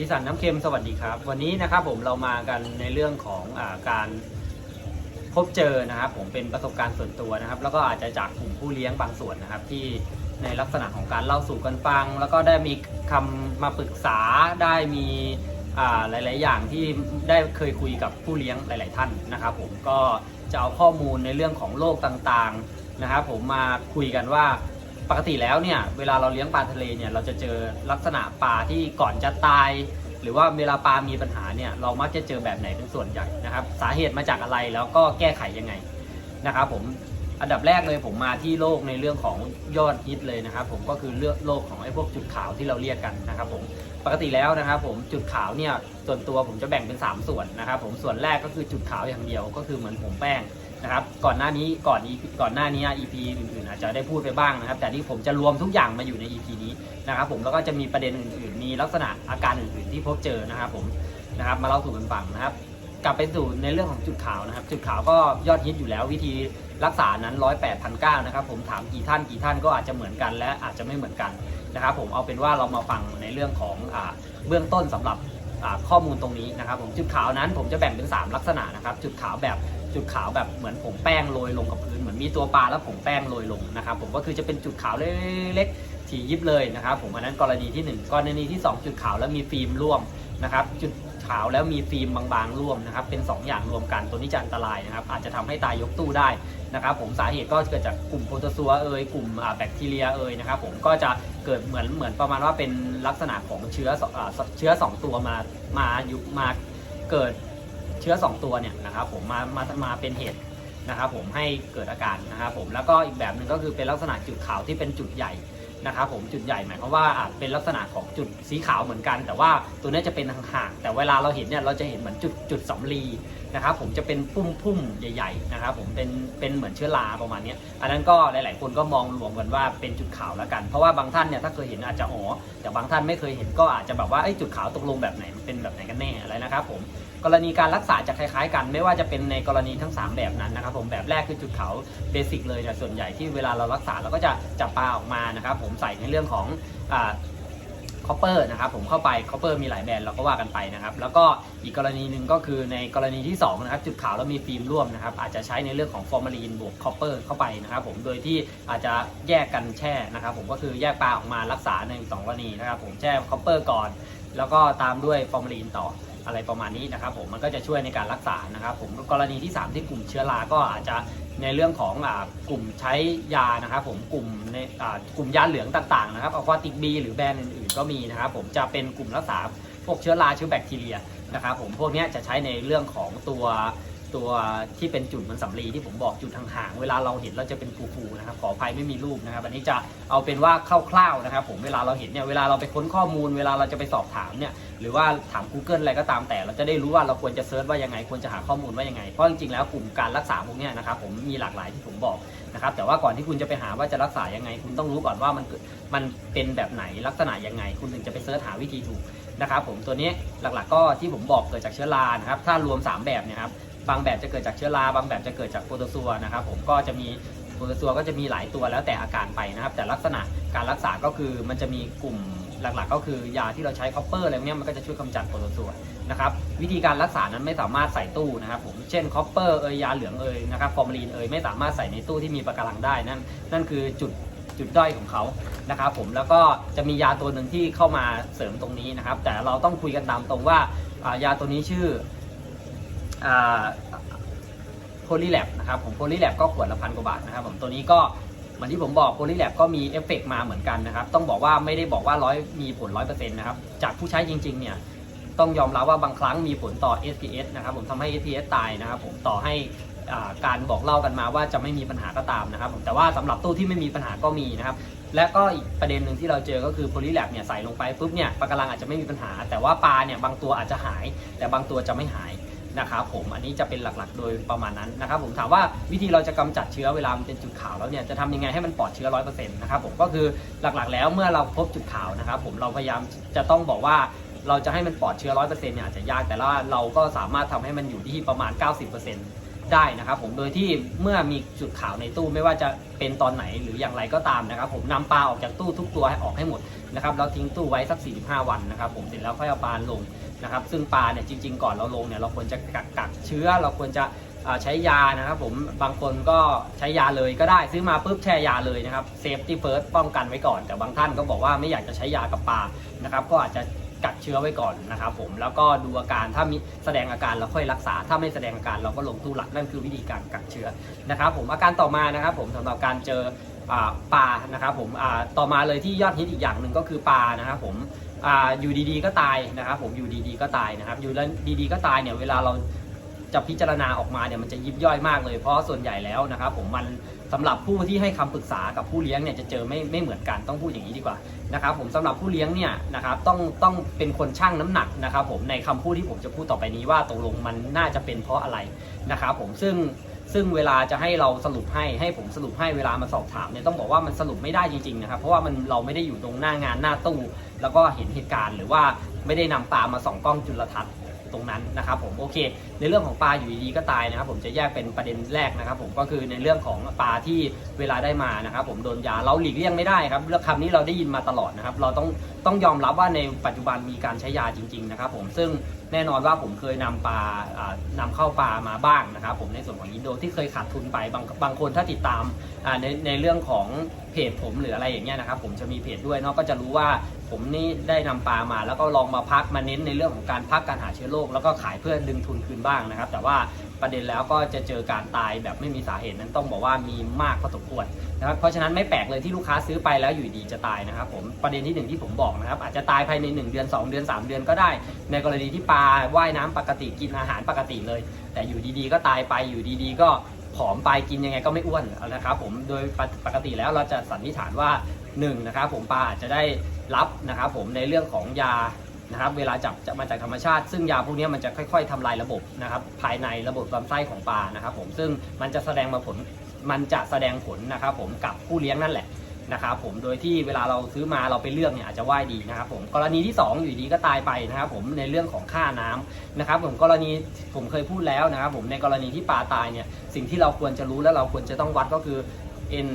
สีสันน้ำเค็มสวัสดีครับ วันนี้นะครับผมเรามากันในเรื่องของอาการพบเจอนะครับผมเป็นประสบการณ์ส่วนตัวนะครับ แล้วก็อาจจะจากกลุ่มผู้เลี้ยงบางส่วนนะครับ ที่ในลักษณะของการเล่าสู่กันฟัง แล้วก็ได้มีคำมาปรึกษาได้มีหลาย ๆ อย่างที่ได้เคยคุยกับผู้เลี้ยงหลาย ๆ ท่านนะครับ ผมก็จะเอาข้อมูลในเรื่องของโรคต่าง ๆ นะครับ ผมมาคุยกันว่า ปกติแล้วเนี่ยเวลาเราเลี้ยงปลาทะเลเนี่ยเราจะเจอลักษณะปลาที่ก่อนจะตาย หรือว่าเวลาปลามีปัญหาเนี่ยเรามักจะเจอแบบไหนเป็นส่วนใหญ่นะครับ สาเหตุมาจากอะไรแล้วก็แก้ไขยังไงนะครับผมอันดับแรกเลยผมมาที่โรคในเรื่องของยอดฮิตเลยนะครับ ผมก็คือเลือกโรคของไอ้พวกจุดขาวที่เราเรียกกันนะครับผมปกติแล้วนะครับผมจุดขาวเนี่ยส่วนตัวผมจะแบ่งเป็น 3 ส่วนนะครับผมส่วนแรกก็คือจุดขาวอย่างเดียวก็คือเหมือนผมแป้ง นะครับ ก่อนหน้านี้ก่อนก่อนหน้านี้ EP อื่นๆอาจจะได้พูดไปบ้างนะครับ แต่ที่ผมจะรวมทุกอย่างมาอยู่ใน EP นี้นะครับ ผมแล้วก็จะมีประเด็นอื่นๆ มีลักษณะอาการอื่นๆ ที่พบเจอนะครับ ผมนะครับ มาเล่าสู่กันฟังนะครับ กลับไปสู่ในเรื่องของจุดขาวนะครับ จุดขาวก็ยอดฮิตอยู่แล้ววิธีรักษานั้นร้อยแปดพันเก้านะครับ ผมถามกี่ท่านกี่ท่านก็อาจจะเหมือนกันและอาจจะไม่เหมือนกันนะครับ ผมเอาเป็นว่าเรามาฟังในเรื่องของอเบื้องต้นสำหรับ ข้อมูลตรงนี้นะครับผมจุดขาวนั้นผมจะแบ่งเป็น 3 ลักษณะนะครับ จุดขาวแบบจุดขาวแบบเหมือนผงแป้งโรยลงกับพื้นเหมือนมีตัวปลาแล้วผงแป้งโรยลงนะครับผมก็คือจะเป็นจุดขาวเล็กๆถี่ยิบเลยนะครับผมอันนั้นกรณีที่ 1 กรณีที่ 2 จุดขาวแล้วมีฟิล์มร่วมนะครับจุด ขาวแล้วมีฟิล์มบางๆร่วมนะครับเป็น 2 อย่างรวมกันตัวนี้จะอันตรายนะครับอาจจะทำให้ตายยกตู้ได้นะครับผมสาเหตุก็เกิดจากกลุ่มโปรโตซัวเอยกลุ่มแบคทีเรียเอยนะครับผมก็จะเกิดเหมือนเหมือนประมาณว่าเป็นลักษณะของเชื้อเชื้อสองตัวมามาอยู่มาเกิดเชื้อสองตัวเนี่ยนะครับผมมามามาเป็นเหตุนะครับผมให้เกิดอาการนะครับผมแล้วก็อีกแบบหนึ่งก็คือเป็นลักษณะจุดขาวที่เป็นจุดใหญ่ นะครับผมจุดใหญ่หมายความว่าอาจเป็นลักษณะของจุดสีขาวเหมือนกัน แต่ว่าตัวนี้จะเป็นห่างๆแต่เวลาเราเห็นเนี่ยเราจะเห็นเหมือนจุดจุดสำลี นะครับผมจะเป็นพุ่มๆใหญ่ๆนะครับผมเป็นเป็นเหมือนเชื้อราประมาณนี้อันนั้นก็หลาย ๆ คนก็มองรวมกันว่าเป็นจุดขาวแล้วกัน เพราะว่าบางท่านเนี่ยถ้าเคยเห็นอาจจะอ๋อแต่บางท่านไม่เคยเห็นก็อาจจะแบบว่าไอ้จุดขาวตกลงแบบไหนมันเป็นแบบไหนกันแน่อะไรนะครับผมกรณีการรักษาจะคล้ายๆกัน ไม่ว่าจะเป็นในกรณีทั้ง 3 แบบนั้นนะครับผมแบบแรกคือจุดเขาเบสิกเลยเนี่ส่วนใหญ่ที่เวลาเรารักษาเราก็จะจับปลาออกมานะครับผมใส่ในเรื่องของ คอปเปอร์นะครับผมเข้าไปคอปเปอร์มีหลายแบรนด์เราก็ว่ากันไปนะครับ แล้วก็อีกกรณีหนึ่งก็คือในกรณีที่2นะครับจุดขาวแล้วมีฟิล์มร่วมนะครับอาจจะใช้ในเรื่องของฟอร์มาลีนบวกคอปเปอร์เข้าไปนะครับผมโดยที่อาจจะแยกกันแช่นะครับผมก็คือแยกปลาออกมารักษาในสองกรณีนะครับผมแช่คอปเปอร์ก่อน แล้วก็ตามด้วยฟอร์มาลีนต่อ อะไรประมาณนี้นะครับผมมันก็จะช่วยในการรักษานะครับผมกรณีที่ 3 ที่กลุ่มเชื้อราก็อาจจะในเรื่องของอกลุ่มใช้ยานะครับผมกลุ่มในกลุ่มยาเหลืองต่างๆนะครับอควาติกบีหรือแบรนด์อื่นๆก็มีนะครับผมจะเป็นกลุ่มรักษาพวกเชื้อราเชื้อแบคทีเรียนะครับผมพวกนี้จะใช้ในเรื่องของตัว ตัวที่เป็นจุดมันสำลีที่ผมบอกจุดห่างๆเวลาเราเห็นเราจะเป็นฟูๆนะครับขออภัยไม่มีรูปนะครับอันนี้จะเอาเป็นว่าคร่าวๆนะครับผมเวลาเราเห็นเนี่ยเวลาเราไปค้นข้อมูล เวลาเราจะไปสอบถามเนี่ยหรือว่าถาม Google อะไรก็ตามแต่ เราจะได้รู้ว่าเราควรจะเซิร์ชว่ายังไงควรจะหาข้อมูลว่ายังไงเพราะจริงๆแล้วกลุ่มการรักษาพวกนี้นะครับผมมีหลากหลายที่ผมบอกนะครับแต่ว่าก่อนที่คุณจะไปหาว่าจะรักษายังไง คุณต้องรู้ก่อนว่ามันมันเป็นแบบไหนลักษณะยังไง คุณถึงจะไปเซิร์ชหาวิธีถูกนะครับผมตัวนี้หลักๆก็ที่ผมบอกเกิดจากเชื้อรานะครับถ้ารวม 3 แบบเนี่ยครับ บางแบบจะเกิดจากเชื้อรา บางแบบจะเกิดจากโปรโตซัวนะครับผมก็จะมีโปรโตซัวก็จะมีหลายตัวแล้วแต่อาการไปนะครับ แต่ลักษณะการรักษาก็คือมันจะมีกลุ่มหลักๆ ก็คือยาที่เราใช้คอปเปอร์อะไรพวกเนี้ยมันก็จะช่วยกำจัดโปรโตซัวนะครับวิธีการรักษานั้นไม่สามารถใส่ตู้นะครับผมเช่นคอปเปอร์เอยยาเหลืองเอยนะครับฟอร์มาลีนเอยไม่สามารถใส่ในตู้ที่มีปะการังได้นั่นนั่นคือจุดจุดด้อยของเขานะครับผมแล้วก็จะมียาตัวหนึ่งที่เข้ามาเสริมตรงนี้นะครับแต่เราต้องคุยกันตามตรงว่ายาตัวนี้ชื่อ โพลีแลบนะครับผมโพลีแลบก็ขวดละพันกว่าบาทนะครับผมตัวนี้ก็เหมือนที่ผมบอกโพลีแลบก็มีเอฟเฟกมาเหมือนกันนะครับ ต้องบอกว่าไม่ได้บอกว่าร้อยมีผลร้อยเปอร์เซ็นต์นะครับ จากผู้ใช้จริงๆเนี่ยต้องยอมรับว่าบางครั้งมีผลต่อ SPS นะครับผมทำให้ SPS ตายนะครับผมต่อให้การบอกเล่ากันมาว่าจะไม่มีปัญหาก็ตามนะครับผมแต่ว่าสำหรับตู้ที่ไม่มีปัญหาก็มีนะครับและก็อีกประเด็นหนึ่งที่เราเจอก็คือโพลีแลบเนี่ยใส่ลงไปปุ๊บเนี่ยปะการังอาจจะไม่มีปัญหา แต่ว่าปลาเนี่ยบางตัวอาจจะหาย แต่บางตัวจะไม่หาย นะครับผมอันนี้จะเป็นหลักๆ โดยประมาณนั้นนะครับผมถามว่าวิธีเราจะกำจัดเชื้อเวลามันเป็นจุดขาวแล้วเนี่ยจะทำยังไงให้มันปลอดเชื้อร้อยเปอร์เซ็นต์นะครับผมก็คือหลักๆ แล้วเมื่อเราพบจุดขาวนะครับผมเราพยายามจะต้องบอกว่าเราจะให้มันปลอดเชื้อร้อยเปอร์เซ็นต์เนี่ยอาจจะยากแต่ว่าเราก็สามารถทำให้มันอยู่ที่ประมาณ 90%น ได้นะครับผมโดยที่เมื่อมีจุดขาวในตู้ไม่ว่าจะเป็นตอนไหนหรืออย่างไรก็ตามนะครับผมนำปลาออกจากตู้ทุกตัวให้ออกให้หมดนะครับแล้วทิ้งตู้ไว้สัก 45 วันนะครับผมเสร็จแล้วค่อยเอาปลาลงนะครับซึ่งปลาเนี่ยจริง ๆ ก่อนเราลงเนี่ยเราควรจะกักกักเชื้อเราควรจะใช้ยานะครับผมบางคนก็ใช้ยาเลยก็ได้ซื้อมาปุ๊บแช่ยาเลยนะครับเซฟตี้เฟิร์สป้องกันไว้ก่อน แต่บางท่านก็บอกว่าไม่อยากจะใช้ยากับปลานะครับก็อาจจะ กักเชื้อไว้ก่อนนะครับผมแล้วก็ดูอาการถ้ามีแสดงอาการเราค่อยรักษา ถ้าไม่แสดงอาการเราก็ลงตู้หลักนั่นคือวิธีการกักเชื้อนะครับผมอาการต่อมานะครับผมสำหรับการเจอปลานะครับผมต่อมาเลยที่ยอดฮิตอีกอย่างหนึ่งก็คือปลานะครับผมอยู่ดีๆก็ตายนะครับผมอยู่ดีๆก็ตายนะครับอยู่แล้วดีๆก็ตายเนี่ยเวลาเราจะพิจารณาออกมาเนี่ยมันจะยิบย่อยมากเลยเพราะส่วนใหญ่แล้วนะครับผมมัน สำหรับผู้ที่ให้คำปรึกษากับผู้เลี้ยงเนี่ยจะเจอไม่ไม่เหมือนกันต้องพูดอย่างนี้ดีกว่านะครับผมสำหรับผู้เลี้ยงเนี่ยนะครับต้องต้องเป็นคนชั่งน้ำหนักนะครับผมในคำพูดที่ผมจะพูดต่อไปนี้ว่าตกลงมันน่าจะเป็นเพราะอะไรนะครับผมซึ่งซึ่งเวลาจะให้เราสรุปให้ให้ผมสรุปให้เวลามาสอบถามเนี่ยต้องบอกว่ามันสรุปไม่ได้จริงๆนะครับเพราะว่ามันเราไม่ได้อยู่ตรงหน้างานหน้าตู้ แล้วก็เห็นเหตุการณ์หรือว่าไม่ได้นำปลามาส่องกล้องจุลทรรศน์ ตรงนั้นนะครับผมโอเค ในเรื่องของปลาอยู่ดีๆก็ตายนะครับผมจะแยกเป็นประเด็นแรกนะครับผมก็คือในเรื่องของปลาที่เวลาได้มานะครับผมโดนยาเราหลีกเลี่ยงไม่ได้ครับเรื่องคำนี้เราได้ยินมาตลอดนะครับเราต้องต้องยอมรับว่าในปัจจุบันมีการใช้ยาจริงๆนะครับผมซึ่ง แน่นอนว่าผมเคยนำปลานำนำเข้าปลามาบ้างนะครับ ผมในส่วนของอินโดที่เคยขาดทุนไปบางบางคนถ้าติดตามในในเรื่องของเพจผมหรืออะไรอย่างเงี้ยนะครับ ผมจะมีเพจด้วยเนาะก็จะรู้ว่าผมนี่ได้นำปลามา แล้วก็ลองมาพักมาเน้นในเรื่องของการพักการหาเชื้อโรคแล้วก็ขายเพื่อดึงทุนคืนบ้างนะครับ แต่ว่า ประเด็นแล้วก็จะเจอการตายแบบไม่มีสาเหตุนั้นต้องบอกว่ามีมากพอสมควรนะครับเพราะฉะนั้นไม่แปลกเลยที่ลูกค้าซื้อไปแล้วอยู่ดีจะตายนะครับผมประเด็นที่หนึ่งที่ผมบอกนะครับอาจจะตายภายใน 1 เดือน 2 เดือน 3 เดือนก็ได้ ในกรณีที่ปลาว่ายน้ำปกติกินอาหารปกติเลย แต่อยู่ดีๆ ก็ตายไปอยู่ดีๆ ก็ผอมไปกินยังไงก็ไม่อ้วนนะครับผมโดยปกติแล้วเราจะสันนิษฐานว่าหนึ่งนะครับผมปลาอาจจะได้รับนะครับผมในเรื่องของยา นะครับเวลาจับจะมาจากธรรมชาติ ซึ่งยาพวกนี้มันจะค่อย ๆทำลายระบบนะครับภายในระบบลำไส้ของปลานะครับผมซึ่งมันจะแสดงมาผลมันจะแสดงผลนะครับผมกับผู้เลี้ยงนั่นแหละนะครับผมโดยที่เวลาเราซื้อมาเราไปเลือกเนี่ยอาจจะว่ายดีนะครับผมกรณีที่ 2 อยู่ดีก็ตายไปนะครับผมในเรื่องของค่าน้ำนะครับผมกรณีผมเคยพูดแล้วนะครับผมในกรณีที่ปลาตายเนี่ยสิ่งที่เราควรจะรู้และเราควรจะต้องวัดก็คือ N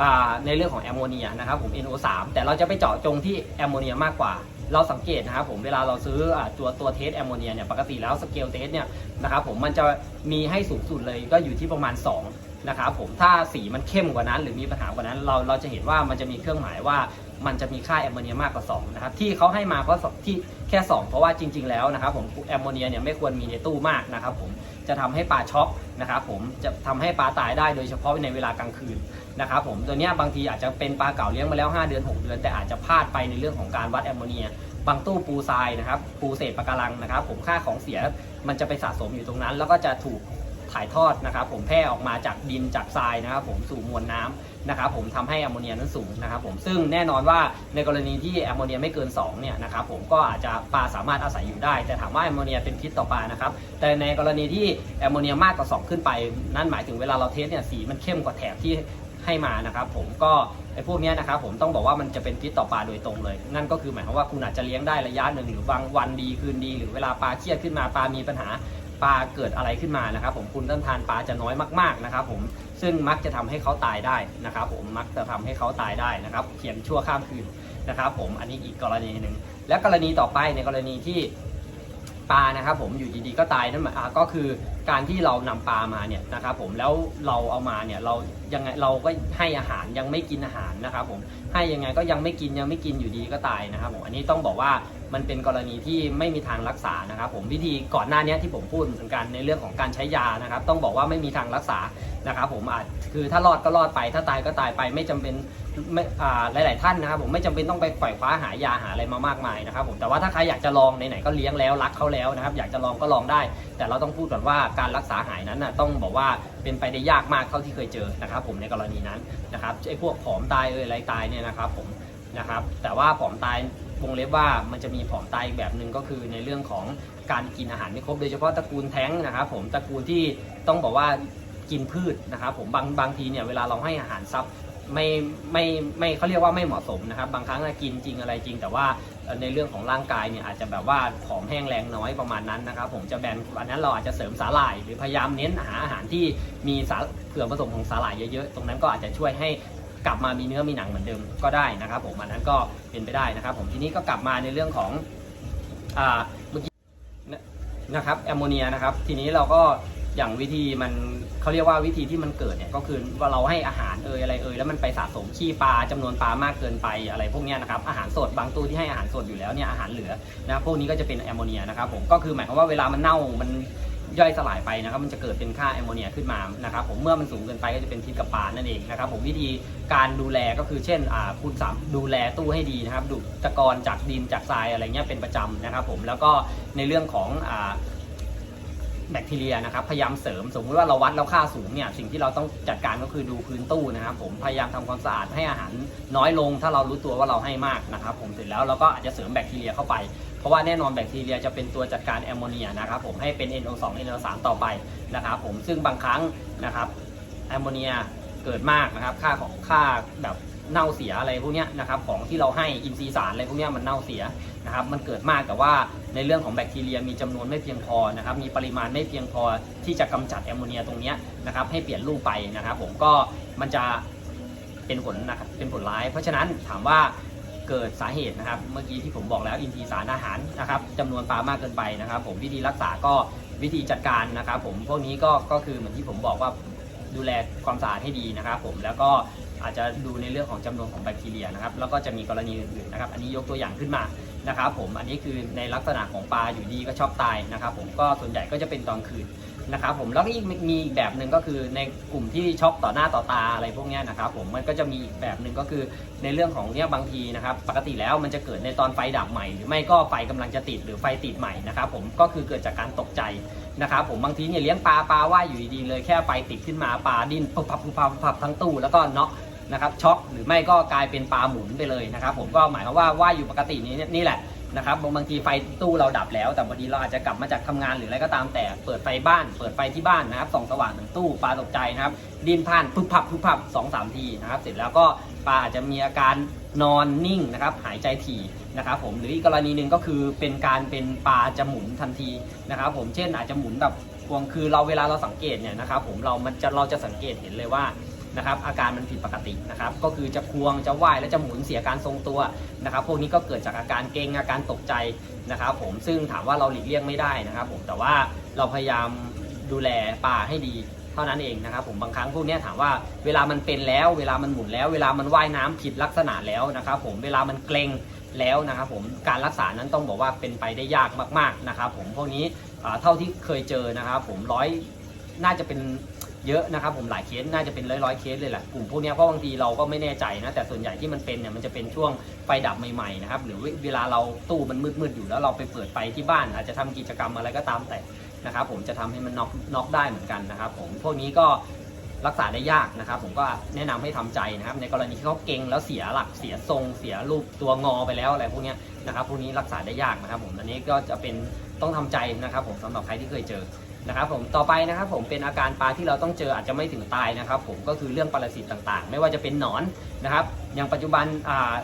อในเรื่องของแอมโมเนียนะครับผม NO3 แต่เราจะไปเจาะจงที่แอมโมเนียมากกว่า เราสังเกตนะครับผมเวลาเราซื้อตัวตัวเทสแอมโมเนียเนี่ยปกติแล้วสเกลเทสเนี่ยนะครับผมมันจะมีให้สูงสุดเลยก็อยู่ที่ประมาณ 2นะครับผมถ้าสีมันเข้มกว่านั้น หรือมีปัญหากว่านั้นเราเราจะเห็นว่ามันจะมีเครื่องหมายว่า มันจะมีค่าแอมโมเนียมากกว่า2นะครับที่เขาให้มาเพราะที่แค่ 2 เพราะว่าจริง ๆ แล้วนะครับผมแอมโมเนียเนี่ยไม่ควรมีในตู้มากนะครับผมจะทำให้ปลาช็อกนะครับผมจะทำให้ปลาตายได้โดยเฉพาะในเวลากลางคืนนะครับผมตัวนี้บางทีอาจจะเป็นปลาเก่าเลี้ยงมาแล้ว 5 เดือน 6 เดือน แต่อาจจะพลาดไปในเรื่องของการวัดแอมโมเนียบางตู้ปูทรายนะครับปูเศษปะการังนะครับผมค่าของเสียมันจะไปสะสมอยู่ตรงนั้น แล้วก็จะถูก ถ่ายทอดนะครับผมแพร่ออกมาจากดินจากทรายนะครับผมสู่มวลน้ำนะครับผมทำให้แอมโมเนียนั้นสูงนะครับผมซึ่งแน่นอนว่าในกรณีที่แอมโมเนียไม่เกิน2เนี่ยนะครับผมก็อาจจะปลาสามารถอาศัยอยู่ได้ แต่ถามว่าแอมโมเนียเป็นพิษต่อปลานะครับแต่ในกรณีที่แอมโมเนียมากกว่า2ขึ้นไป นั่นหมายถึงเวลาเราเทสเนี่ยสีมันเข้มกว่าแถบที่ให้มานะครับผมก็ไอ้พวกนี้นะครับผมต้องบอกว่ามันจะเป็นพิษต่อปลาโดยตรงเลย นั่นก็คือหมายความว่าคุณอาจจะเลี้ยงได้ระยะหนึ่งหรือบางวันดีคืนดี หรือเวลาปลาเครียดขึ้นมาปลามีปัญหา ปลาเกิดอะไรขึ้นมานะครับ ผมคุณต้านทานปลาจะน้อยมากๆนะครับ ผมซึ่งมักจะทำให้เขาตายได้นะครับ ผมมักจะทำให้เขาตายได้นะครับเขียนชั่วข้ามคืนนะครับ ผมอันนี้อีกกรณีหนึ่งและกรณีต่อไปในกรณีที่ปลานะครับผมอยู่ดีๆก็ตายนั่นหมายก็คือ การที่เรานำปลามาเนี่ยนะครับผมแล้วเราเอามาเนี่ยเรายังไงเราก็ให้อาหารยังไม่กินอาหารนะครับผมให้ยังไงก็ยังไม่กินยังไม่กินอยู่ดีก็ตายนะครับผมอันนี้ต้องบอกว่ามันเป็นกรณีที่ไม่มีทางรักษานะครับผมวิธีก่อนหน้านี้ที่ผมพูดเหมือนกันในเรื่องของการใช้ยานะครับ ต้องบอกว่าไม่มีทางรักษานะครับผมอาจคือถ้ารอดก็รอดไป ถ้าตายก็ตายไปไม่จำเป็นไม่อ่าหลาย ๆ ท่านนะครับผมไม่จำเป็นต้องไปไขว่คว้าหายาหาอะไรมามากมายนะครับผมแต่ว่าถ้าใครอยากจะลองไหนๆก็เลี้ยงแล้วรักเขาแล้วนะครับ อยากจะลองก็ลองได้ แต่เราต้องพูดก่อนว่าการรักษาหายนั้นนะต้องบอกว่าเป็นไปได้ยากมากเท่าที่เคยเจอนะครับ ผมในกรณีนั้นนะครับไอ้พวกผอมตายเอ่ยอะไรตายเนี่ยนะครับผมนะครับแต่ว่าผอมตายวงเล็บว่ามันจะมีผอมตายอีกแบบหนึ่งก็คือในเรื่องของการกินอาหารไม่ครบโดยเฉพาะตระกูลแท้งนะครับผมตระกูลที่ต้องบอกว่ากินพืชนะครับผมบางบางทีเนี่ยเวลาเราให้อาหารซับไม่ไม่ไม่เขาเรียกว่าไม่เหมาะสมนะครับ บางครั้งกินจริงอะไรจริง แต่ว่า ในเรื่องของร่างกายเนี่ยอาจจะแบบว่าผอมแห้งแรงน้อยประมาณนั้นนะครับผมจะแบนอันนั้นเราอาจจะเสริมสาหร่าย หรือพยายามเน้นหาอาหารที่มีสารเผื่อผสมของสาหร่ายเยอะๆ ตรงนั้นก็อาจจะช่วยให้กลับมามีเนื้อมีหนังเหมือนเดิมก็ได้นะครับผมอันนั้นก็เป็นไปได้นะครับผมทีนี้ก็กลับมาในเรื่องของอ่าเมื่อกี้นะนะครับแอมโมเนียนะครับทีนี้เราก็ อย่างวิธีมันเขาเรียกว่าวิธีที่มันเกิดเนี่ยก็คือว่าเราให้อาหารเอยอะไรเอยแล้วมันไปสะสมขี้ปลาจำนวนปลามากเกินไปอะไรพวกนี้นะครับอาหารสดบางตู้ที่ให้อาหารสดอยู่แล้วเนี่ยอาหารเหลือนะพวกนี้ก็จะเป็นแอมโมเนียนะครับผมก็คือหมายความว่าเวลามันเน่ามันย่อยสลายไปนะครับมันจะเกิดเป็นค่าแอมโมเนียขึ้นมานะครับผมเมื่อมันสูงเกินไปก็จะเป็นพิษกับปลานั่นเองนะครับผมวิธีการดูแลก็คือเช่นอ่าคุณสามดูแลตู้ให้ดีนะครับดูดตะกอนจากดินจากทรายอะไรเงี้ยเป็นประจำนะครับผมแล้วก็ในเรื่องของอ แบคทีเรียนะครับพยายามเสริมสมมติว่าเราวัดแล้วค่าสูงเนี่ยสิ่งที่เราต้องจัดการก็คือดูพื้นตู้นะครับผมพยายามทำความสะอาดให้อาหารน้อยลง ถ้าเรารู้ตัวว่าเราให้มากนะครับผมเสร็จแล้วเราก็อาจจะเสริมแบคทีเรียเข้าไปเพราะว่าแน่นอนแบคทีเรียจะเป็นตัวจัดการแอมโมเนียนะครับผมให้เป็น NO2 NO3 ต่อไปนะครับผมซึ่งบางครั้งนะครับแอมโมเนียเกิดมากนะครับค่าของค่าแบบ เน่าเสียอะไรพวกนี้นะครับของที่เราให้อินทรีย์สารอะไรพวกนี้มันเน่าเสียนะครับมันเกิดมากแต่ว่าในเรื่องของแบคทีเรียมีจำนวนไม่เพียงพอนะครับมีปริมาณไม่เพียงพอที่จะกำจัดแอมโมเนียตรงนี้นะครับให้เปลี่ยนรูปไปนะครับผมก็มันจะเป็นผลนะครับเป็นผลร้าย เพราะฉะนั้นถามว่าเกิดสาเหตุนะครับ เมื่อกี้ที่ผมบอกแล้วอินทรีย์สารอาหารนะครับจำนวนปลามากเกินไปนะครับ ผมวิธีรักษาก็วิธีจัดการนะครับ ผมพวกนี้ก็ก็คือเหมือนที่ผมบอกว่าดูแลความสะอาดให้ดีนะครับ ผมแล้วก็ อาจจะดูในเรื่องของจำนวนของแบคทีเรียนะครับแล้วก็จะมีกรณีอื่นๆนะครับอันนี้ยกตัวอย่างขึ้นมานะครับผมอันนี้คือในลักษณะของปลาอยู่ดีก็ช็อกตายนะครับผมก็ส่วนใหญ่ก็จะเป็นตอนคืนนะครับผมแล้วก็อีกมีอีกแบบหนึ่งก็คือในกลุ่มที่ช็อกต่อหน้าต่อตาอะไรพวกนี้นะครับผมมันก็จะมีอีกแบบหนึ่งก็คือในเรื่องของเนี้ยบางทีนะครับปกติแล้วมันจะเกิดในตอนไฟดับใหม่ หรือไม่ก็ไฟกำลังจะติดหรือไฟติดใหม่นะครับผมก็คือเกิดจากการตกใจนะครับผมบางทีเนี่ยเลี้ยงปลาปลาว่ายอยู่ดีๆเลยแค่ไฟติดขึ้นมาปลาดิ้นปุบปับปุบปับปับทั้งตู้แล้วก็เนาะ นะครับช็อกหรือไม่ก็กลายเป็นปลาหมุนไปเลยนะครับผมก็หมายความว่าว่ายอยู่ปกตินี้นี่แหละนะครับบางทีไฟตู้เราดับแล้ว แต่บางทีเราอาจจะกลับมาจากทำงานหรืออะไรก็ตามแต่เปิดไฟบ้าน เปิดไฟที่บ้านนะครับส่องสว่างถึงตู้ปลาตกใจนะครับดินผ่านพึบพับพึบพับสองสามทีนะครับเสร็จแล้วก็ปลาอาจจะมีอาการนอนนิ่งนะครับหายใจถี่นะครับผมหรืออีกกรณีหนึ่งก็คือเป็นการเป็นปลาจะหมุนทันทีนะครับผมเช่นอาจจะหมุนแบบพวงคือเราเวลาเราสังเกตเนี่ยนะครับผมเรามันจะเราจะสังเกตเห็นเลยว่า นะครับอาการมันผิดปกตินะครับก็คือจะควงจะว่ายและจะหมุนเสียการทรงตัวนะครับพวกนี้ก็เกิดจากอาการเกร็งอาการตกใจนะครับผมซึ่งถามว่าเราหลีกเลี่ยงไม่ได้นะครับผมแต่ว่าเราพยายามดูแลป่าให้ดีเท่านั้นเองนะครับผมบางครั้งพวกนี้ถามว่าเวลามันเป็นแล้ว เวลามันหมุนแล้ว เวลามันว่ายน้ำผิดลักษณะแล้วนะครับผมเวลามันเกร็งแล้วนะครับผมการรักษานั้นต้องบอกว่าเป็นไปได้ยากมากๆนะครับผมพวกนี้เท่าที่เคยเจอนะครับผมร้อยน่าจะเป็น เยอะนะครับผมหลายเคสน่าจะเป็นร้อยร้อยเคสเลยแหละกลุ่มพวกนี้เพราะบางทีเราก็ไม่แน่ใจนะแต่ส่วนใหญ่ที่มันเป็นเนี่ยมันจะเป็นช่วงไฟดับใหม่ๆนะครับหรือเวลาเราตู้มันมืดๆอยู่แล้วเราไปเปิดไฟที่บ้าน อาจจะทำกิจกรรมอะไรก็ตามแต่นะครับผมจะทำให้มันน็อกน็อกได้เหมือนกันนะครับผมพวกนี้ก็รักษาได้ยากนะครับ ผมก็แนะนำให้ทำใจนะครับ ในกรณีที่เขาเก่งแล้วเสียหลักเสียทรงเสียรูปตัวงอไปแล้วอะไรพวกนี้นะครับพวกนี้รักษาได้ยากนะครับ ผมอันนี้ก็จะเป็นต้องทำใจนะครับ ผมสำหรับใครที่เคยเจอ นะครับผมต่อไปนะครับผมเป็นอาการปลาที่เราต้องเจออาจจะไม่ถึงตายนะครับ ผมก็คือเรื่องปรสิตต่างๆ ไม่ว่าจะเป็นหนอนนะครับอย่างปัจจุบันอ่า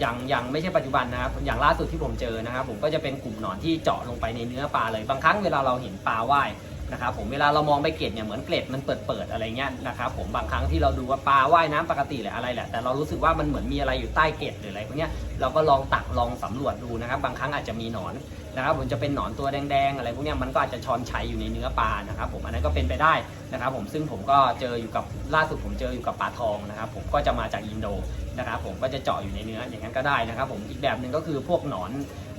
อย่างอย่างไม่ใช่ปัจจุบันนะครับ อย่างล่าสุดที่ผมเจอนะครับ ผมก็จะเป็นกลุ่มหนอนที่เจาะลงไปในเนื้อปลาเลยบางครั้งเวลาเราเห็นปลาว่ายนะครับผมเวลาเรามองไปเกล็ดเนี่ยเหมือนเกล็ดมันเปิดเปิดอะไรเงี้ยนะครับผมบางครั้งที่เราดูว่าปลาว่ายน้ำปกติหรืออะไรแหละแต่เรารู้สึกว่ามันเหมือนมีอะไรอยู่ใต้เกล็ดหรืออะไรพวกเนี้ยเราก็ลองตักลองสำรวจดูนะครับ บางครั้งอาจจะมีหนอน นะครับผมจะเป็นหนอนตัวแดงๆอะไรพวกนี้มันก็อาจจะชอนชัยอยู่ในเนื้อปลานะครับผมอันนั้นก็เป็นไปได้นะครับผมซึ่งผมก็เจออยู่กับล่าสุดผมเจออยู่กับปลาทองนะครับผมก็จะมาจากอินโดนะครับผมก็จะเจาะอยู่ในเนื้ออย่างนั้นก็ได้นะครับผมอีกแบบหนึ่งก็คือพวกหนอน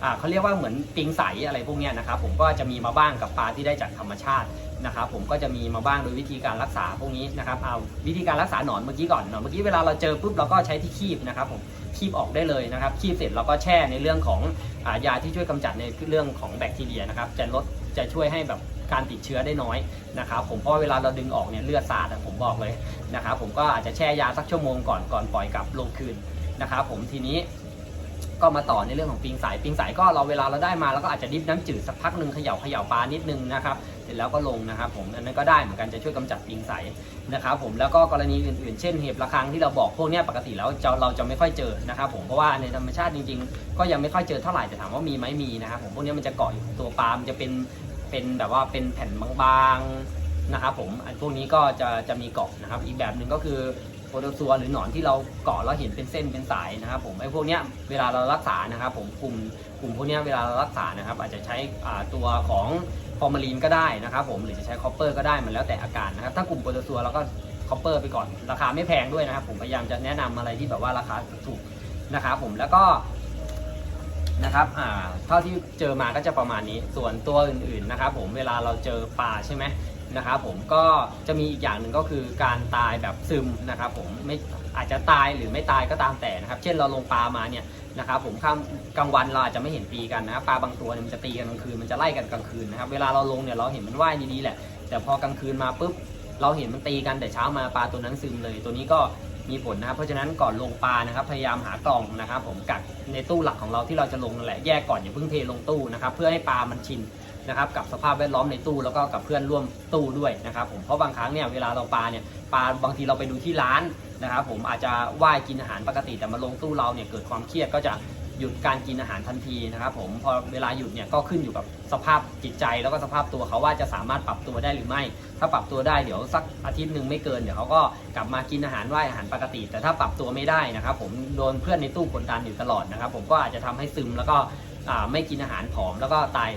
อ่าเขาเรียกว่าเหมือนปิงใสอะไรพวกนี้นะครับผมก็จะมีมาบ้างกับปลาที่ได้จากธรรมชาตินะครับผมก็จะมีมาบ้างโดยวิธีการรักษาพวกนี้นะครับเอาวิธีการรักษาหนอนเมื่อกี้ก่อนหนอนเมื่อกี้เวลาเราเจอปุ๊บเราก็ใช้ที่คีบนะครับผม คีบออกได้เลยนะครับ คีบเสร็จเราก็แช่ในเรื่องของอายาที่ช่วยกำจัดในเรื่องของแบคทีเรียนะครับ จะลดจะช่วยให้แบบการติดเชื้อได้น้อยนะครับผมเพราะเวลาเราดึงออกเนี่ยเลือดสาดผมบอกเลยนะครับผมก็อาจจะแช่ยาสักชั่วโมงก่อนก่อนปล่อยกลับลงคืนนะครับผมทีนี้ก็มาต่อในเรื่องของปิงสายปิงสายก็เราเวลาเราได้มาเราก็อาจจะดิฟน้ำจืดสักพักหนึ่งเขย่าเขย่าปลานิดนึงนะครับ เสร็จแล้วก็ลงนะครับผมอันนั้นก็ได้เหมือนกันจะช่วยกำจัดปิงใสนะครับผมแล้วก็กรณีอื่นๆ เช่นเห็บระฆังที่เราบอกพวกนี้ปกติแล้วเราจะไม่ค่อยเจอนะครับผมเพราะว่าในธรรมชาติจริงๆ ก็ยังไม่ค่อยเจอเท่าไหร่แต่ถามว่ามีไหมมีนะครับผมพวกนี้มันจะเกาะอยู่ตัวปลามันจะเป็นเป็นแบบว่าเป็นแผ่นบางๆนะครับผมอันพวกนี้ก็จะจะมีเกาะนะครับอีกแบบหนึ่งก็คือ โปรโตซัวหรือหนอนที่เราเกาะแล้วเห็นเป็นเส้นเป็นสายนะครับผมไอ้พวกเนี้ยเวลาเรารักษานะครับผมกลุ่มกลุ่มพวกเนี้ยเวลาเรารักษานะครับ อาจจะใช้ตัวของฟอร์มาลีนก็ได้นะครับผมหรือจะใช้คอปเปอร์ก็ได้มันแล้วแต่อาการนะครับถ้ากลุ่มโปรโตซัวเราก็คอปเปอร์ไปก่อนราคาไม่แพงด้วยนะครับผมพยายามจะแนะนำอะไรที่แบบว่าราคาถูกนะครับผมแล้วก็นะครับเท่าที่เจอมาก็จะประมาณนี้ ส่วนตัวอื่นๆนะครับผมเวลาเราเจอปลาใช่ไหม นะครับผมก็จะมีอีกอย่างหนึ่งก็คือการตายแบบซึมนะครับผมไม่อาจจะตายหรือไม่ตายก็ตามแต่นะครับ เช่นเราลงปลามาเนี่ยนะครับผมข้ามกลางวันเราอาจจะไม่เห็นตีกันนะครับปลาบางตัวเนี่ยมันจะตีกันกลางคืนมันจะไล่กันกลางคืนนะครับเวลาเราลงเนี่ยเราเห็นมันว่ายดีๆแหละ แต่พอกลางคืนมาปุ๊บเราเห็นมันตีกันแต่เช้ามาปลาตัวนั้นซึมเลย ตัวนี้ก็มีผลนะครับ เพราะฉะนั้นก่อนลงปลานะครับ พยายามหากล่องนะครับ ผมกักในตู้หลักของเราที่เราจะลงนั่นแหละแยกก่อนอย่าเพิ่งเทลงตู้นะครับ เพื่อให้ปลามันชิน นะครับกับสภาพแวดล้อมในตู้แล้วก็กับเพื่อนร่วมตู้ด้วยนะครับผมเพราะบางครั้งเนี่ยเวลาเราปลาเนี่ยปลาบางทีเราไปดูที่ร้านนะครับผมอาจจะว่ายกินอาหารปกติแต่มาลงตู้เราเนี่ยเกิดความเครียดก็จะหยุดการกินอาหารทันทีนะครับผมพอเวลาหยุดเนี่ยก็ขึ้นอยู่กับสภาพจิตใจ แล้วก็สภาพตัวเขาว่าจะสามารถปรับตัวได้หรือไม่ ถ้าปรับตัวได้เดี๋ยวสักอาทิตย์หนึ่งไม่เกินเดี๋ยวเขาก็กลับมากินอาหารว่ายอาหารปกติ แต่ถ้าปรับตัวไม่ได้นะครับผมโดนเพื่อนในตู้กดดันอยู่ตลอดนะครับผมก็อาจจะทำให้ซึมแล้วก็ไม่กินอาหารผอมแล้วก็ตาย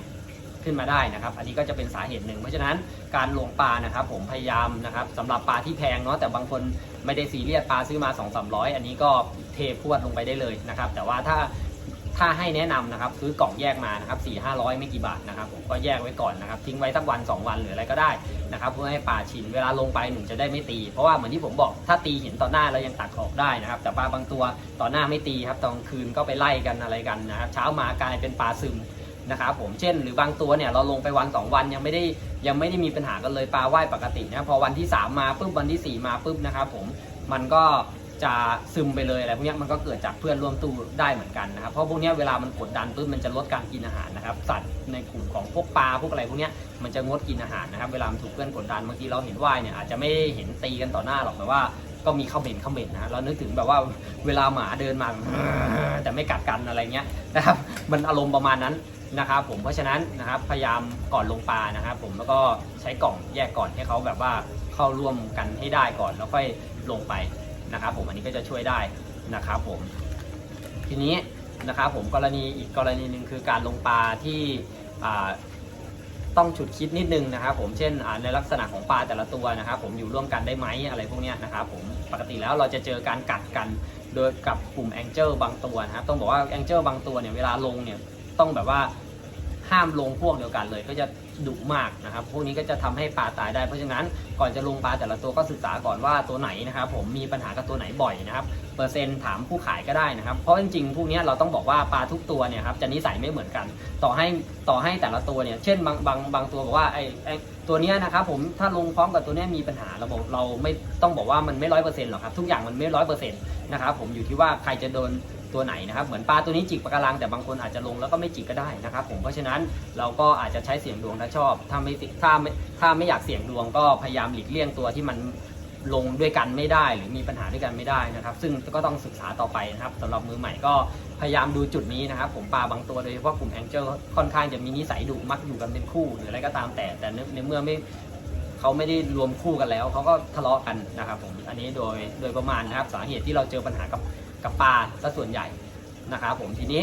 ขึ้นมาได้นะครับ อันนี้ก็จะเป็นสาเหตุหนึ่ง เพราะฉะนั้นการลงปลานะครับผมพยายามนะครับสำหรับปลาที่แพงเนาะแต่บางคนไม่ได้ซีเรียสปลาซื้อมา 2 3 0 0 อันนี้ก็เทพวดลงไปได้เลยนะครับ แต่ว่าถ้าถ้าให้แนะนำนะครับซื้อกล่องแยกมานะครับ4 5 0 0ไม่กี่บาทนะครับผมก็แยกไว้ก่อนนะครับทิ้งไว้สักวัน 2 วันหรืออะไรก็ได้นะครับเพื่อให้ปลาชินเวลาลงไปหนึ่งจะได้ไม่ตี เพราะว่าเหมือนที่ผมบอกถ้าตีเห็นต่อหน้าเรายังตัดออกได้นะครับ แต่ปลาบางตัวต่อหน้าไม่ตีครับตอนคืนก็ไปไล่กันอะไรกันนะครับเช้ามากลายเป็นปลาซึม นะครับผมเช่น หรือบางตัวเนี่ยเราลงไปวัน 2 วันยังไม่ได้ยังไม่ได้มีปัญหากันเลยปลาว่ายปกตินะพอวันที่ 3 มาปุ๊บวันที่ 4 มาปุ๊บนะครับผมมันก็จะซึมไปเลยอะไรพวกนี้มันก็เกิดจากเพื่อนร่วมตู้ได้เหมือนกันนะครับเพราะพวกนี้เวลามันกดดันปุ๊บมันจะลดการกินอาหารนะครับสัตว์ในกลุ่มของพวกปลาพวกอะไรพวกนี้มันจะงดกินอาหารนะครับเวลามันถูกเพื่อนกดดันบางทีเราเห็นว่ายเนี่ยอาจจะไม่เห็นตีกันต่อหน้าหรอกแต่ว่าก็มีเข้าเบ็นเข้าเบ็นนะฮะเรานึกถึงแบบว่าเวลาหมาเดินมาแต่ไม่กัดกันอะไรเงี้ยนะครับมันอารมณ์ประมาณนั้น นะครับผมเพราะฉะนั้นนะครับพยายามก่อนลงปลานะครับผมแล้วก็ใช้กล่องแยกก่อนให้เขาแบบว่าเข้าร่วมกันให้ได้ก่อน แล้วค่อยลงไปนะครับ ผมอันนี้ก็จะช่วยได้นะครับผมทีนี้นะครับผมกรณีอีกกรณีหนึ่งคือการลงปลาที่ต้องฉุดคิดนิดนึงนะครับ ผมเช่นในลักษณะของปลาแต่ละตัวนะครับ ผมอยู่ร่วมกันได้ไหมอะไรพวกนี้นะครับผมปกติแล้วเราจะเจอการกัดกันโดยกับกลุ่มแองเจิลบางตัวนะครับต้องบอกว่าแองเจิลบางตัวเนี่ยเวลาลงเนี่ย ต้องแบบว่าห้ามลงพวกเดียวกันเลย ก็จะดุมากนะครับ พวกนี้ก็จะทำให้ปลาตายได้ เพราะฉะนั้นก่อนจะลงปลาแต่ละตัวก็ศึกษาก่อนว่าตัวไหนนะครับผมมีปัญหากับตัวไหนบ่อยนะครับ เปอร์เซ็นต์ถามผู้ขายก็ได้นะครับ เพราะจริงๆ พวกนี้เราต้องบอกว่าปลาทุกตัวเนี่ยครับจะนิสัยไม่เหมือนกัน ต่อให้ต่อให้แต่ละตัวเนี่ย เช่นบางบางบางตัวบอกว่าไอ้ไอตัวเนี้ยนะครับผมถ้าลงพร้อมกับตัวเนี้ยมีปัญหาเราบอกเราไม่ต้องบอกว่ามันไม่ร้อยเปอร์เซ็นต์หรอกครับทุกอย่างมันไม่ร้อยเปอร์เซ็นต์นะครับผมอยู่ที่ว่าใครจะโดน ตัวไหนนะครับ เหมือนปลาตัวนี้จิกปะการังแต่บางคนอาจจะลงแล้วก็ไม่จิกก็ได้นะครับ ผมเพราะฉะนั้นเราก็อาจจะใช้เสียงดวงถ้าชอบ ถ้าไม่ถ้าไม่ถ้าไม่อยากเสี่ยงดวงก็พยายามหลีกเลี่ยงตัวที่มันลงด้วยกันไม่ได้หรือมีปัญหาด้วยกันไม่ได้นะครับ ซึ่งก็ต้องศึกษาต่อไปนะครับสำหรับมือใหม่ก็พยายามดูจุดนี้นะครับ ผมปลาบางตัวโดยเฉพาะกลุ่มแองเจิลค่อนข้างจะมีนิสัยดุมักอยู่กันเป็นคู่หรืออะไรก็ตามแต่แต่ในในเมื่อไม่ เขาไม่ได้รวมคู่กันแล้ว เขาก็ทะเลาะกันนะครับผมอันนี้โดยโดยประมาณนะครับสาเหตุที่เราเจอปัญหากับกับปลาซะส่วนใหญ่นะครับผมทีนี้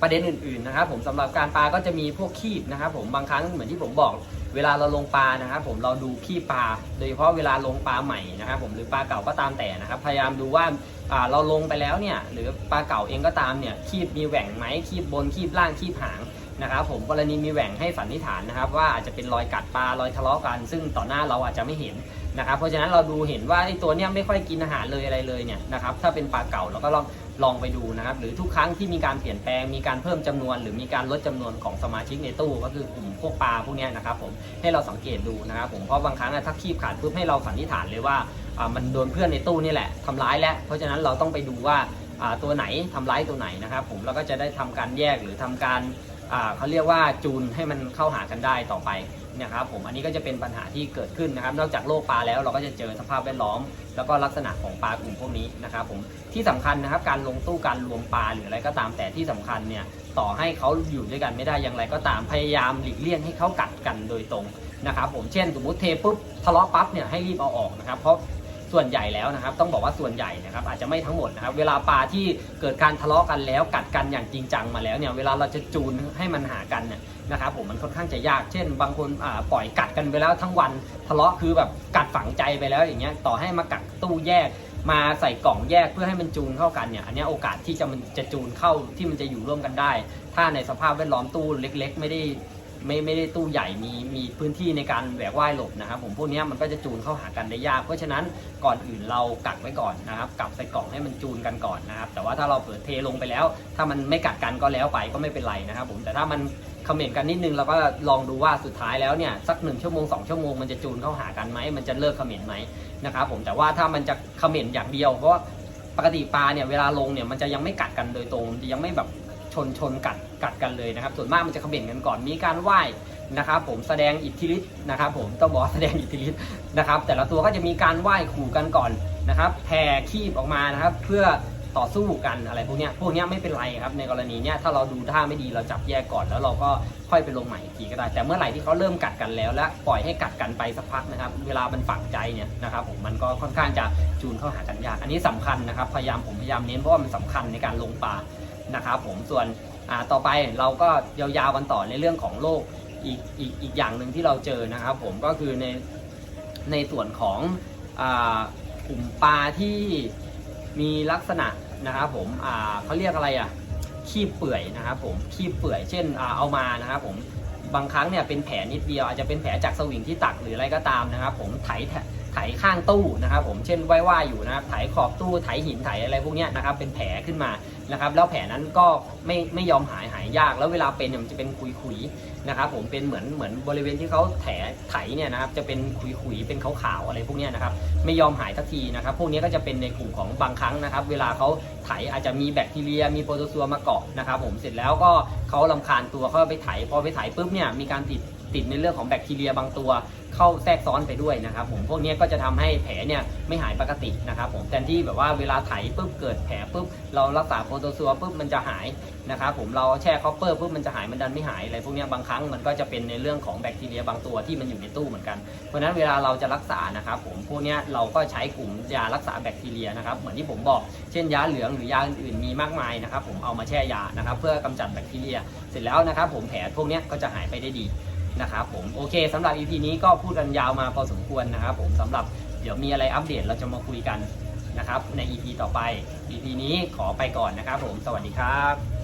ประเด็นอื่นๆนะครับผมสำหรับการปลาก็จะมีพวกคีบนะครับผมบางครั้งเหมือนที่ผมบอก เวลาเราลงปลานะครับผมเราดูขี้ปลา โดยเฉพาะเวลาลงปลาใหม่นะครับผมหรือปลาเก่าก็ตามแต่นะครับพยายามดูว่าอ่าเราลงไปแล้วเนี่ยหรือปลาเก่าเองก็ตามเนี่ยคีบมีแหว่งไหมคีบบนคีบล่างคีบหาง นะครับผมกรณีมีแหว่งให้สันนิษฐานนะครับ ว่าอาจจะเป็นรอยกัดปลารอยทะเลาะกัน ซึ่งต่อหน้าเราอาจจะไม่เห็นนะครับเพราะฉะนั้นเราดูเห็นว่าไอ้ตัวเนี้ยไม่ค่อยกินอาหารเลยอะไรเลยเนี่ยนะครับถ้าเป็นปลาเก่าเราก็ลองลองไปดูนะครับหรือทุกครั้งที่มีการเปลี่ยนแปลงมีการเพิ่มจำนวน หรือมีการลดจำนวนของสมาชิกในตู้ ก็คือกลุ่มพวกปลาพวกนี้นะครับผมให้เราสังเกตดูนะครับผมเพราะบางครั้งถ้าคีบขาดปุ๊บให้เราสันนิษฐานเลยว่าามันโดนเพื่อนในตู้นี่แหละทำร้ายแล้วเพราะฉะนั้นเราต้องไปดูว่าาตัวไหนทำร้ายตัวไหนนะครับผมแล้วก็จะได้ทำการแยกหรือทำการ เขาเรียกว่าจูนให้มันเข้าหากันได้ต่อไปนะครับผมอันนี้ก็จะเป็นปัญหาที่เกิดขึ้นนะครับ นอกจากโรคปลาแล้วเราก็จะเจอสภาพแวดล้อม แล้วก็ลักษณะของปลากลุ่มพวกนี้นะครับผมที่สำคัญนะครับการลงตู้การรวมปลาหรืออะไรก็ตามแต่ที่สำคัญเนี่ยต่อให้เขาอยู่ด้วยกันไม่ได้อย่างไรก็ตามพยายามหลีกเลี่ยงให้เขากัดกันโดยตรงนะครับผมเช่นสมมติเทปุ๊บทะเลาะปั๊บเนี่ยให้รีบเอาออกนะครับเพราะ ส่วนใหญ่แล้วนะครับ ต้องบอกว่าส่วนใหญ่นะครับอาจจะไม่ทั้งหมดนะครับ เวลาปลาที่เกิดการทะเลาะกันแล้วกัดกันอย่างจริงจังมาแล้วเนี่ยเวลาเราจะจูนให้มันหากันเนี่ยนะครับผมมันค่อนข้างจะยาก เช่น บางคนปล่อยกัดกันไปแล้วทั้งวันทะเลาะคือแบบกัดฝังใจไปแล้วอย่างเงี้ยต่อให้มากัดตู้แยกมาใส่กล่องแยกเพื่อให้มันจูนเข้ากันเนี่ยอันนี้โอกาสที่จะมันจะจูนเข้าที่มันจะอยู่ร่วมกันได้ ถ้าในสภาพแวดล้อมตู้เล็ก ๆ ไม่ได้ ไม่ไม่ได้ตู้ใหญ่มีมีพื้นที่ในการแหวกว่ายหลบนะครับผมพวกนี้มันก็จะจูนเข้าหากันได้ยาก เพราะฉะนั้นก่อนอื่นเรากักไว้ก่อนนะครับกับใส่กล่องให้มันจูนกันก่อนนะครับแต่ว่าถ้าเราเปิดเทลงไปแล้ว ถ้ามันไม่กัดกันก็แล้วไปก็ไม่เป็นไรนะครับผมแต่ถ้ามันคอมเมนต์กันนิดนึงเราก็ลองดูว่าสุดท้ายแล้วเนี่ยสักหนึ่งชั่วโมงสองชั่วโมงมันจะจูนเข้าหากันไหมมันจะเลิกคอมเมนต์ไหมนะครับผมแต่ว่าถ้ามันจะเขม่นอย่างเดียวเพราะปกติปลาเนี่ยเวลาลงเนี่ยมันจะยังไม่กัดกันโดยตรงจะยังไม่แบบ ชนชนกัดกัดกันเลยนะครับ ส่วนมากมันจะเขม่นกันก่อนมีการไหว้นะครับ ผมแสดงอิทธิฤทธิ์นะครับ ผมต้องบอกแสดงอิทธิฤทธิ์นะครับ แต่ละตัวก็จะมีการไหว้ขู่กันก่อนนะครับแผ่คีบออกมานะครับ เพื่อต่อสู้กันอะไรพวกนี้พวกนี้ไม่เป็นไรครับในกรณีเนี้ยถ้าเราดูท่าไม่ดีเราจับแยกก่อนแล้วเราก็ค่อยไปลงใหม่อีกทีก็ได้ แต่เมื่อไหร่ที่เขาเริ่มกัดกันแล้ว และปล่อยให้กัดกันไปสักพักนะครับ เวลามันฝังใจเนี่ยนะครับผมมันก็ค่อนข้างจะจูนเข้าหากันยากอันนี้สำคัญนะครับพยายามผมพยายามเน้นเพราะว่ามันสำคัญในการลงปลา นะครับผมส่วนต่อไปเราก็ยาวๆกันต่อในเรื่องของโรคอีกอีกอีกอย่างหนึ่งที่เราเจอนะครับผมก็คือในในส่วนของกลุ่มปลาที่มีลักษณะนะครับผมเขาเรียกอะไรอะขี้เปื่อยนะครับผมขี้เปื่อยเช่นอเอามานะครับผมบางครั้งเนี่ยเป็นแผลนิดเดียวอาจจะเป็นแผลจากสวิงที่ตักหรืออะไรก็ตามนะครับผมไถแถ ไถข้างตู้นะครับผมเช่นว่ายๆอยู่นะครับไถขอบตู้ไถหินไถอะไรพวกนี้นะครับเป็นแผลขึ้นมานะครับแล้วแผลนั้นก็ไม่ไม่ยอมหายหายยาก แล้วเวลาเป็นเนี่ยมันจะเป็นขุยๆนะครับผมเป็นเหมือนเหมือนบริเวณที่เขาแถไถเนี่ยนะครับจะเป็นขุยๆเป็นขาวๆอะไรพวกนี้นะครับไม่ยอมหายทักทีนะครับพวกนี้ก็จะเป็นในกลุ่มของบางครั้งนะครับ เวลาเขาไถอาจจะมีแบคทีเรีย มีโปรโตซัวมาเกาะนะครับผมเสร็จแล้วก็เขาลำคาญตัวเขาไปไถพอไปไถปุ๊บเนี่ยมีการติด ติดในเรื่องของแบคทีเรียบางตัวเข้าแทรกซ้อนไปด้วยนะครับผมพวกนี้ก็จะทำให้แผลเนี่ยไม่หายปกตินะครับผมแทนที่แบบว่าเวลาไถปุ๊บเกิดแผลปุ๊บเรารักษาโปรโตซัวปุ๊บมันจะหายนะครับผมเราแช่คอปเปอร์ปุ๊บมันจะหายมันดันไม่หายอะไรพวกนี้บางครั้งมันก็จะเป็นในเรื่องของแบคทีเรียบางตัวที่มันอยู่ในตู้เหมือนกันเพราะนั้นเวลาเราจะรักษานะครับผมพวกนี้เราก็ใช้กลุ่มยารักษาแบคทีเรียนะครับเหมือนที่ผมบอกเช่นยาเหลืองหรือยาอื่นๆมีมากมายนะครับผมเอามาแช่ยานะครับเพื่อกำจัดแบคทีเรีย เสร็จแล้วนะครับผมแผลพวกนี้ก็จะหายไปได้ดี นะครับผมโอเคสำหรับ EP นี้ก็พูดกันยาวมาพอสมควรนะครับผมสำหรับเดี๋ยวมีอะไรอัปเดตเราจะมาคุยกันนะครับใน EP ต่อไป EP นี้ขอไปก่อนนะครับผมสวัสดีครับ